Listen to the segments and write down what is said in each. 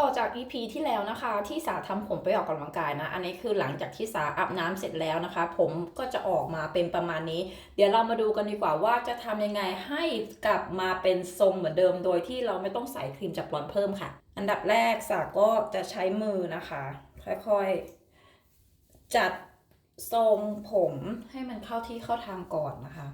ต่อจาก EP ที่แล้วนะคะที่สาทำผมไปออกกำลังกายนะ อันนี้คือหลังจากที่สาอาบน้ำเสร็จแล้วนะคะ ผมก็จะออกมาเป็นประมาณนี้ เดี๋ยวเรามาดูกันดีกว่าว่าจะทำยังไงให้กลับมาเป็นทรงเหมือนเดิม โดยที่เราไม่ต้องใส่ครีมจับร้อนเพิ่มค่ะ อันดับแรกสาก็จะใช้มือนะคะ ค่อยๆ จัดทรงผมให้มันเข้าที่เข้าทางก่อนนะคะ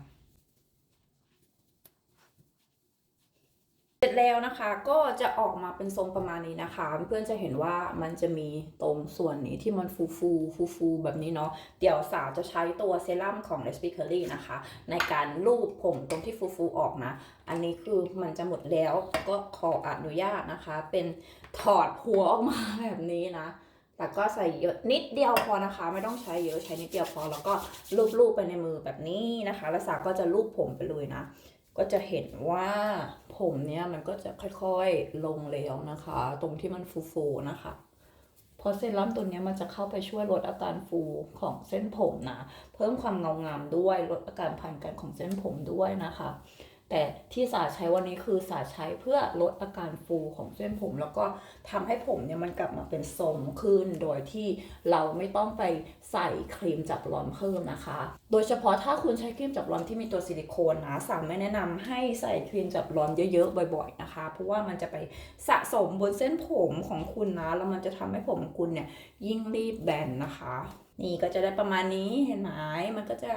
เสร็จ แล้วนะคะ ก็จะออกมาเป็นทรงประมาณนี้นะคะ เพื่อนจะเห็นว่ามันจะมีตรงส่วนนี้ที่มันฟูฟูฟูฟูแบบนี้เนาะเดี๋ยวสาวจะใช้ตัวเซรั่มของ r e s p i c u r y นะคะ ในการลูบผมตรงที่ฟูฟูออกนะ อันนี้คือมันจะหมดแล้วก็ขออนุญาตนะคะ เป็นถอดหัวออกมาแบบนี้นะแต่ก็ใส่เยอะนิดเดียวพอนะคะ ไม่ต้องใช้เยอะใช้นิดเดียวพอแล้วก็ลูบๆไปในมือแบบนี้นะคะ แล้วสาวก็จะลูบผมไปเลยนะ ก็จะเห็นว่าผมเนี้ยมันก็จะค่อยๆลงแล้วนะคะ ตรงที่มันฟูๆนะคะเพราะเซรั่มตัวเนี้ยมันจะเข้าไปช่วยลดอาการฟูของเส้นผมนะ เพิ่มความเงางามด้วยลดอาการพันกันของเส้นผมด้วยนะคะ แต่ที่สาใช้วันนี้คือสาใช้เพื่อลดอาการฟูของเส้นผม แล้วก็ทำให้ผมเนี่ยมันกลับมาเป็นทรงขึ้น โดยที่เราไม่ต้องไปใส่ครีมจับร้อนเพิ่มนะคะ โดยเฉพาะถ้าคุณใช้ครีมจับร้อนที่มีตัวซิลิโคนนะสามไม่แนะนำให้ใส่ครีมจับร้อนเยอะๆบ่อย ๆนะคะ เพราะว่ามันจะไปสะสมบนเส้นผมของคุณนะ แล้วมันจะทำให้ผมของคุณเนี่ยยิ่งรีบแบนนะคะ นี่ก็จะได้ประมาณนี้เห็นไหมมันก็จะ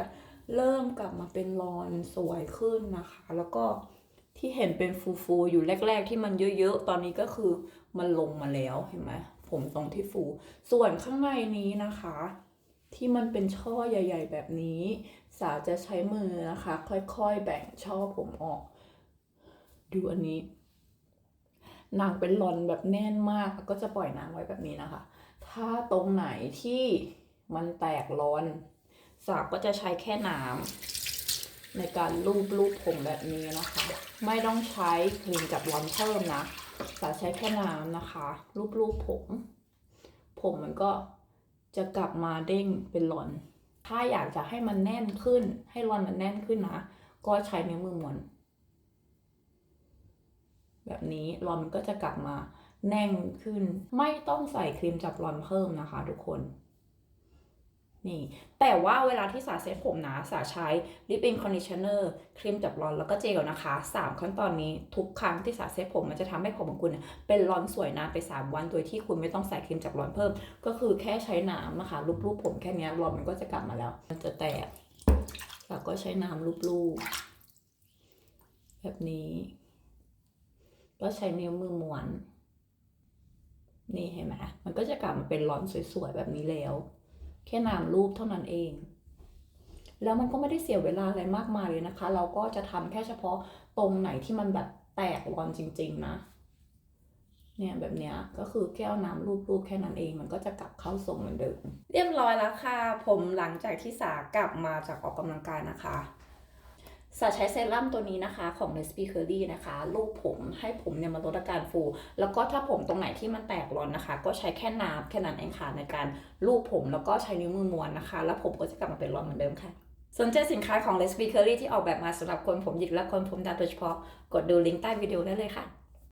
เริ่มกลับมาเป็นรอนสวยขึ้นนะคะ แล้วก็ที่เห็นเป็นฟูๆอยู่แรก ๆ ที่มันเยอะๆ ตอนนี้ก็คือมันลงมาแล้วเห็นไหมผมตรงที่ฟู ส่วนข้างในนี้นะคะ ที่มันเป็นช่อใหญ่ ๆ แบบนี้ สาวจะใช้มือนะคะ ค่อยๆแบ่งช่อผมออก ดูอันนี้นางเป็นรอนแบบแน่นมากก็จะปล่อยนางไว้แบบนี้นะคะ ถ้าตรงไหนที่มันแตกรอน สาวก็จะใช้แค่น้ำในการลูบลูบผมแบบนี้นะคะ ไม่ต้องใช้ครีมจับร้อนเพิ่มนะสาวใช้แค่น้ำนะคะ ลูบลูบผม ผมมันก็จะกลับมาเด้งเป็นรอน ถ้าอยากจะให้มันแน่นขึ้น ให้รอนมันแน่นขึ้นนะ ก็ใช้นิ้วมือม้วนแบบนี้รอนมันก็จะกลับมาแน่นขึ้น ไม่ต้องใส่ครีมจับรอนเพิ่มนะคะ ทุกคน นี่ แต่ว่าเวลาที่สาเซ็ตผมนะสาใช้ลิปอินคอนดิชเนอร์ครีมจับรอนแล้วก็เจลนะคะ 3 ขั้นตอนนี้ทุกครั้งที่สาเซ็ตผมมันจะทำให้ผมของคุณ เป็นรอนสวยนานไป 3 วันโดยที่คุณไม่ต้องใส่ครีมจับรอนเพิ่ม ก็คือแค่ใช้น้ำนะคะลูบๆผมแค่นี้ยรอนมันก็จะกลับมาแล้ว มันจะแตกแล้วก็ใช้น้ำลูบๆแบบนี้ ก็ใช้นิ้วมือม้วน นี่เห็นไหมมันก็จะกลับมาเป็นรอนสวยๆแบบนี้แล้ว แค่นามรูปเท่านั้นเอง แล้วมันก็ไม่ได้เสียเวลาอะไรมากมายเลยนะคะ เราก็จะทำแค่เฉพาะตรงไหนที่มันแบบแตกรอนจริง ๆ นะ เนี่ยแบบเนี้ยก็คือแก้วน้ำรูปๆแค่นั้นเอง มันก็จะกลับเข้าทรงเหมือนเดิม เรียบร้อยแล้วค่ะ ผมหลังจากที่สากลับมาจากออกกำลังกายนะคะ สาใช้เซรั่มตัวนี้นะคะของ r e s p i c u r y นะคะลูบผมให้ผมเนี่ยมาลดอาการฟู แล้วก็ถ้าผมตรงไหนที่มันแตกร้อนนะคะ ก็ใช้แค่น้ำแค่นั้นเองค่ะในการลูบผมแล้วก็ใช้นิ้วมือม้วนนะคะ แล้วผมก็จะกลับมาเป็นร้อนเหมือนเดิมค่ะ สนใจสินค้าของ r e s p i c u r y ที่ออกแบบมาสำหรับคนผมหยิกและคนผมดำโดยเฉพาะกดดูลิงก์ใต้วิดีโอได้เลยค่ะ